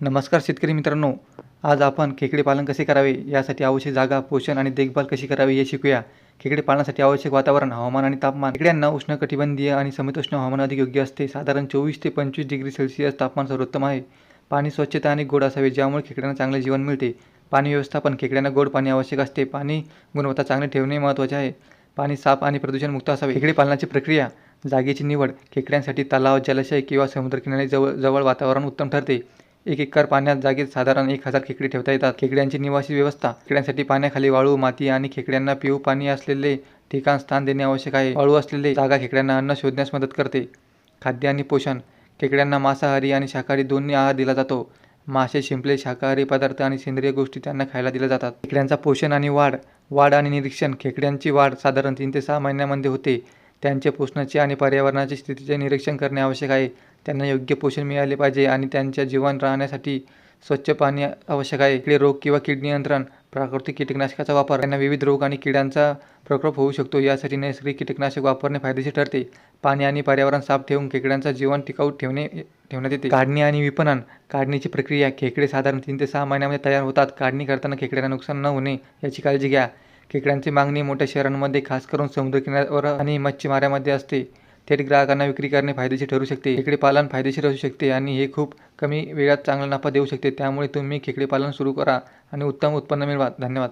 नमस्कार शेतकरी मित्रांनो. आज आपण खेकडे पालन कसे करावे? यासाठी आवश्यक जागा पोषण आणि देखभाल कशी करावी हे शिकूया. खेकडे पालनासाठी आवश्यक वातावरण हवामान आणि तापमान. खेकड्यांना उष्णकटिबंधीय आणि समतोष्ण हवामान अधिक योग्य असते. साधारण चोवीस ते पंचवीस डिग्री सेल्सिअस तापमान सर्वोत्तम आहे. पाणी स्वच्छता आणि गोड असावे ज्यामुळे खेकड्यांना चांगले जीवन मिळते. पाणी व्यवस्थापन खेकड्यांना गोड पाणी आवश्यक असते. पाणी गुणवत्ता चांगली ठेवणे महत्त्वाचे आहे. पाणी साफ आणि प्रदूषणमुक्त असावे. खेकडे पालनाची प्रक्रिया जागेची निवड खेकड्यांसाठी तलाव जलाशय किंवा समुद्रकिनारी जवळ जवळ वातावरण उत्तम ठरते. एक एकर पाण्यात जागेत साधारण एक हजार खेकडे ठेवता येतात. खेकड्यांची निवासी व्यवस्था. खेकड्यांसाठी पाण्याखाली वाळू माती आणि खेकड्यांना पिऊ पाणी असलेले ठिकाण स्थान देणे आवश्यक आहे. वाळू असलेले जागा खेकड्यांना अन्न शोधण्यास मदत करते. खाद्य आणि पोषण. खेकड्यांना मांसाहारी आणि शाकाहारी दोन्ही आहार दिला जातो. मासे शिंपले शाकाहारी पदार्थ आणि सेंद्रिय गोष्टी त्यांना खायला दिल्या जातात. खेकड्यांचा पोषण आणि वाढ. वाढ आणि निरीक्षण. खेकड्यांची वाढ साधारण तीन ते सहा महिन्यामध्ये होते. त्यांचे पोषणाचे आणि पर्यावरणाचे स्थितीचे निरीक्षण करणे आवश्यक आहे. त्यांना योग्य पोषण मिळाले पाहिजे आणि त्यांच्या जीवन राहण्यासाठी स्वच्छ पाणी आवश्यक आहे. इकडे रोग किंवा कीड नियंत्रण प्राकृतिक कीटकनाशकाचा वापर त्यांना विविध रोग आणि किड्यांचा प्रकोप होऊ शकतो. यासाठी नैसर्गिक कीटकनाशक वापरणे फायदेशीर ठरते. पाणी आणि पर्यावरण साफ ठेवून खेकड्यांचा जीवन टिकाऊ ठेवणे ठेवण्यात येते. काढणी आणि विपणन काढणीची प्रक्रिया खेकडे साधारण तीन ते सहा महिन्यामध्ये तयार होतात. काढणी करताना खेकड्यांना नुकसान न होणे याची काळजी घ्या. खेकड्यांची मागणी मोठ्या शहरांमध्ये खास करून समुद्रकिनाऱ्यावर आणि मच्छीमाऱ्यामध्ये असते. थेट ग्राहकांना विक्री करणे फायदेशीर ठरू शकते. खेकडे पालन फायदेशीर असू शकते आणि हे खूप कमी वेळात चांगला नफा देऊ शकते. त्यामुळे तुम्ही खेकडे पालन सुरू करा आणि उत्तम उत्पन्न मिळवा. धन्यवाद.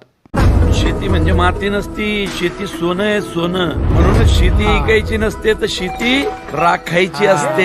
शेती म्हणजे माती नसती शेती सोनं आहे सोनं. म्हणून शेती इकायची नसते तर शेती राखायची असते.